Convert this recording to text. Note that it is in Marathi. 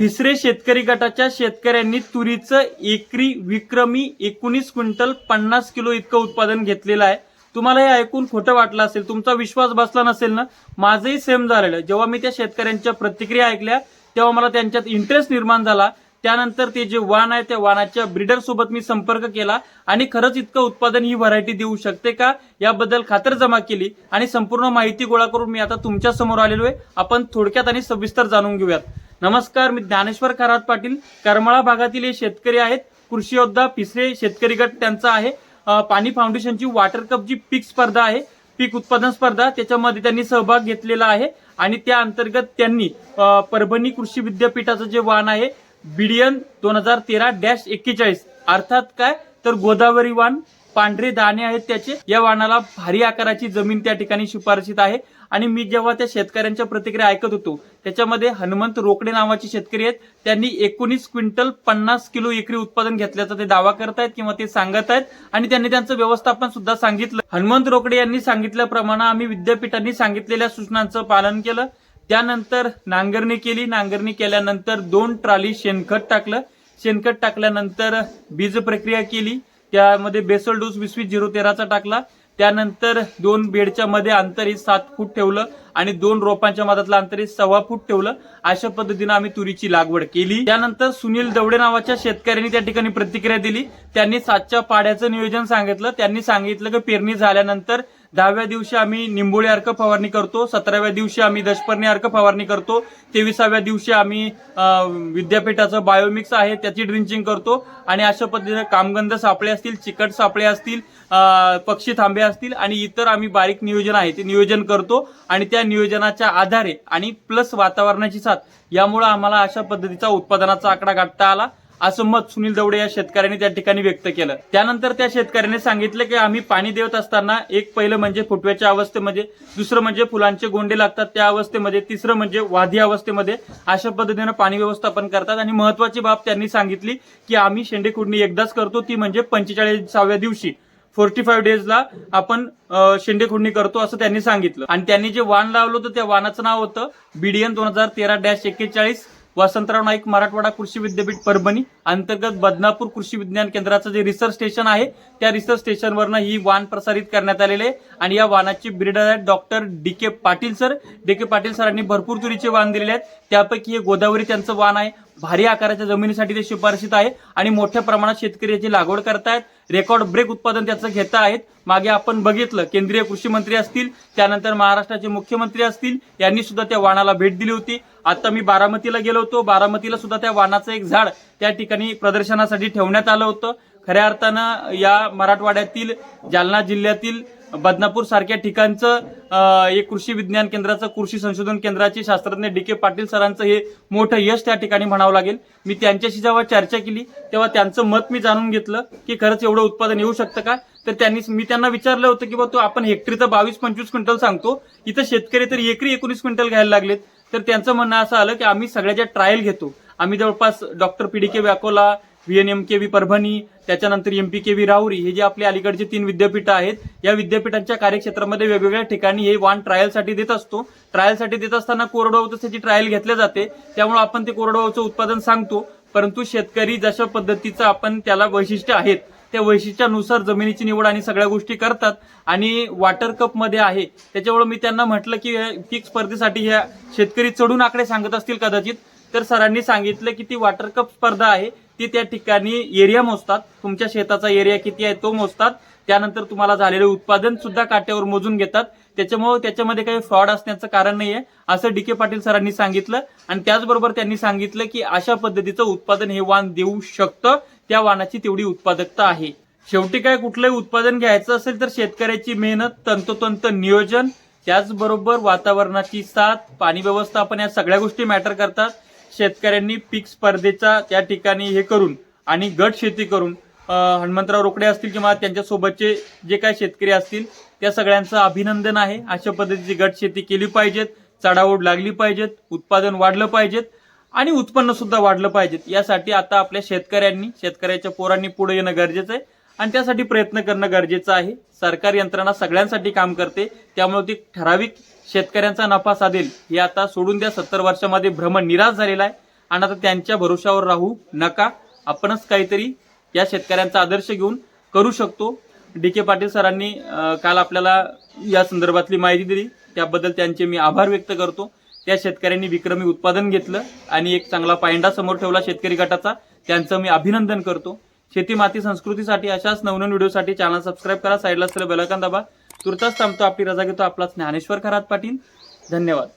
तिसरे शेतकरी गटाच्या शेतकऱ्यांनी तुरीचं एकरी विक्रमी एकोणीस क्विंटल पन्नास किलो इतकं उत्पादन घेतलेलं आहे. तुम्हाला हे ऐकून खोटं वाटलं असेल तुमचा विश्वास बसला नसेल ना? माझंही सेम झालेलं. जेव्हा मी त्या शेतकऱ्यांच्या प्रतिक्रिया ऐकल्या तेव्हा मला त्यांच्यात इंटरेस्ट निर्माण झाला. त्यानंतर ते जे वाण आहे त्या वाणाच्या ब्रीडर सोबत मी संपर्क केला आणि खरंच इतकं उत्पादन ही व्हरायटी देऊ शकते का? याबद्दल खातर जमा केली आणि संपूर्ण माहिती गोळा करून मी आता तुमच्यासमोर आलेलो आहे. आपण थोडक्यात आणि सविस्तर जाणून घेऊयात. नमस्कार मी ज्ञानेश्वर खरात पाटील. करमाळा भागातील हे शेतकरी आहेत. कृषी योद्धा पिसरे शेतकरी गट त्यांचा आहे. पाणी फाउंडेशनची वॉटर कप जी पीक स्पर्धा आहे. पीक उत्पादन स्पर्धा त्याच्यामध्ये त्यांनी सहभाग घेतलेला आहे. आणि त्या अंतर्गत त्यांनी परभणी कृषी विद्यापीठाचं जे वाहन आहे बिडियन दोन हजार तेरा डॅश एक्केचाळीस. अर्थात काय? तर गोदावरी वान पांढरे दाणे आहेत त्याचे. या वाणाला भारी आकाराची जमीन त्या ठिकाणी शिफारशीत आहे. आणि मी जेव्हा त्या शेतकऱ्यांच्या प्रतिक्रिया ऐकत होतो त्याच्यामध्ये हनुमंत रोकडे नावाचे शेतकरी आहेत. त्यांनी एकोणीस क्विंटल पन्नास किलो एकरी उत्पादन घेतल्याचा ते दावा करतायत किंवा ते सांगत आहेत आणि त्यांनी त्यांचं व्यवस्थापन सुद्धा सांगितलं. हनुमंत रोकडे यांनी सांगितल्याप्रमाणे आम्ही विद्यापीठांनी सांगितलेल्या सूचनांचं पालन केलं. त्यानंतर नांगरणी केली. नांगरणी केल्यानंतर दोन ट्राली शेणखत टाकलं. शेणखत टाकल्यानंतर बीज प्रक्रिया केली. त्यामध्ये बेसल डोस वीस झिरो तेराचा टाकला. त्यानंतर दोन बेडच्या मध्ये अंतर सात फूट ठेवलं आणि दोन रोपांच्या मधातलं अंतरित सव्वा फूट ठेवलं. अशा पद्धतीनं आम्ही तुरीची लागवड केली. त्यानंतर सुनील दवडे नावाच्या शेतकऱ्यांनी त्या ठिकाणी प्रतिक्रिया दिली. त्यांनी सातच्या पाड्याचं नियोजन सांगितलं. त्यांनी सांगितलं की पेरणी झाल्यानंतर दहाव्या दिवशी आम्ही निंबोळी अर्क फवारणी करतो सतराव्या दिवशी आम्ही दशपर्णी अर्क फवारणी करतो तेविसाव्या दिवशी आम्ही विद्यापीठाचं बायोमिक्स आहे त्याची ड्रिंचिंग करतो आणि अशा पद्धतीने कामगंध सापळे असतील चिकट सापळे असतील पक्षी थांबे असतील आणि इतर आम्ही बारीक नियोजन आहे ते नियोजन करतो आणि त्या नियोजनाच्या आधारे आणि प्लस वातावरणाची साथ यामुळे आम्हाला अशा पद्धतीचा उत्पादनाचा आकडा गाठता आला. असं मत सुनील दवडे या शेतकऱ्यांनी त्या ठिकाणी व्यक्त केलं. त्यानंतर त्या शेतकऱ्याने सांगितलं की आम्ही पाणी देत असताना एक पहिलं म्हणजे फुटव्याच्या अवस्थेमध्ये दुसरं म्हणजे फुलांचे गोंडे लागतात त्या अवस्थेमध्ये तिसरं म्हणजे वाधी अवस्थेमध्ये अशा पद्धतीनं पाणी व्यवस्थापन करतात. आणि महत्वाची बाब त्यांनी सांगितली की आम्ही शेंडे खुडणी एकदाच करतो ती म्हणजे पंचेचाळीसाव्या दिवशी. फोर्टी फाईव्ह डेजला आपण शेंडे खुडणी करतो असं त्यांनी सांगितलं. आणि त्यांनी जे वाण लावलं होतं त्या वाणाचं नाव होतं बीडीएन दोन हजार तेरा डॅश एक्केचाळीस. वसंतराव नाईक मराठवाडा कृषी विद्यापीठ परभणी अंतर्गत बदनापूर कृषी विज्ञान केंद्राचं जे रिसर्च स्टेशन आहे त्या रिसर्च स्टेशनवरनं ही वाण प्रसारित करण्यात आलेले आहे. आणि या वाणाची ब्रिडर आहेत doctor D K Patil sir D K Patil सरांनी भरपूर तुरीचे वाण दिलेले आहेत. त्यापैकी हे गोदावरी त्यांचं वाण आहे. भारी आकाराच्या जमिनीसाठी ते शिफारशीत आहे आणि मोठ्या प्रमाणात शेतकरी याची लागवड करतायत. रेकॉर्ड ब्रेक उत्पादन त्याचं घेत आहेत. मागे आपण बघितलं केंद्रीय कृषी मंत्री असतील त्यानंतर महाराष्ट्राचे मुख्यमंत्री असतील यांनी सुद्धा त्या वाणाला भेट दिली होती. आता मी बारामतीला गेलो होतो. बारामतीला सुद्धा त्या वाणाचं एक झाड त्या ठिकाणी प्रदर्शनासाठी ठेवण्यात आलं होतं. खऱ्या अर्थानं या मराठवाड्यातील जालना जिल्ह्यातील बदनापूर सारख्या ठिकाणचं एक कृषी विज्ञान केंद्राचं कृषी संशोधन केंद्राचे शास्त्रज्ञ डी के पाटील सरांचं हे मोठं यश त्या ठिकाणी म्हणावं लागेल. मी त्यांच्याशी जेव्हा चर्चा केली तेव्हा त्यांचं मत मी जाणून घेतलं की खरंच एवढं उत्पादन येऊ शकतं का? तर त्यांनी मी त्यांना विचारलं होतं की बा तू आपण हेक्टरी तर बावीस पंचवीस क्विंटल सांगतो इथं शेतकरी तर एकरी एकोणीस क्विंटल घ्यायला लागलेत. तर त्यांचं म्हणणं असं आलं की आम्ही सगळ्या ज्या ट्रायल घेतो आम्ही जवळपास doctor P D K व्याकोला V N M K V Parbhani त्याच्यानंतर M P K V Rahuri हे जे आपले अलीकडचे तीन विद्यापीठं आहेत या विद्यापीठांच्या कार्यक्षेत्रामध्ये वेगवेगळ्या ठिकाणी हे वाण ट्रायलसाठी देत असतो. ट्रायलसाठी देत असताना कोरडवाहूचं त्याची ट्रायल घेतल्या जाते. त्यामुळे आपण ते कोरडवाहूचं उत्पादन सांगतो. परंतु शेतकरी जशा पद्धतीचं आपण त्याला वैशिष्ट्य आहेत त्या वैशिष्ट्यानुसार जमिनीची निवड आणि सगळ्या गोष्टी करतात. आणि वॉटर कपमध्ये आहे. त्याच्यामुळे मी त्यांना म्हटलं की पीक स्पर्धेसाठी ह्या शेतकरी चढून आकडे सांगत असतील कदाचित. तर सरांनी सांगितलं की ती वॉटर कप स्पर्धा आहे. ती त्या ठिकाणी एरिया मोजतात. तुमच्या शेताचा एरिया किती आहे तो मोजतात. त्यानंतर तुम्हाला झालेले उत्पादन सुद्धा काट्यावर मोजून घेतात. त्याच्यामुळे त्याच्यामध्ये काही फ्रॉड असण्याचं कारण नाहीये. असं डी के पाटील सरांनी सांगितलं. आणि त्याचबरोबर त्यांनी सांगितलं की अशा पद्धतीचं उत्पादन हे वाण देऊ शकतं. त्या वाणाची तेवढी उत्पादकता आहे. शेवटी काय कुठलंही उत्पादन घ्यायचं असेल तर शेतकऱ्याची मेहनत तंतोतंत नियोजन त्याचबरोबर वातावरणाची साथ पाणी व्यवस्थापन या सगळ्या गोष्टी मॅटर करतात. शेतकऱ्यांनी पीक स्पर्धेचा त्या ठिकाणी हे करून आणि गट शेती करून हनुमंतराव रोकडे असतील किंवा त्यांच्यासोबतचे जे काही शेतकरी असतील त्या सगळ्यांचं अभिनंदन आहे. अशा पद्धतीची गट शेती केली पाहिजेत चढाओढ लागली पाहिजेत उत्पादन वाढलं पाहिजेत आणि उत्पन्न सुद्धा वाढलं पाहिजेत. यासाठी आता आपल्या शेतकऱ्यांनी शेतकऱ्याच्या पोरांनी पुढे येणं गरजेचं आहे आणि त्यासाठी प्रयत्न करणं गरजेचं आहे. सरकार यंत्रणा सगळ्यांसाठी काम करते. त्यामुळे ती ठराविक शेतकऱ्यांचा नफा साधेल हे आता सोडून द्या. सत्तर वर्षामध्ये भ्रमण निराश झालेला आहे. आणि आता त्यांच्या भरोशावर राहू नका. आपणच काहीतरी या शेतकऱ्यांचा आदर्श घेऊन करू शकतो. डी के पाटील सरांनी काल आपल्याला या संदर्भातली माहिती दिली. त्याबद्दल त्यांचे मी आभार व्यक्त करतो. त्या शेतकऱ्यांनी विक्रमी उत्पादन घेतलं आणि एक चांगला पायंडा समोर ठेवला शेतकरी गटाचा. त्यांचं मी अभिनंदन करतो. शेती माती संस्कृतीसाठी अशाच नवनवीन व्हिडिओसाठी चॅनल सबस्क्राईब करा. साईडला असलेलं बेलकन दाबा. तुर्तास थांबतो आपली रजा घेतो आपला ज्ञानेश्वर खरात पाटील. धन्यवाद.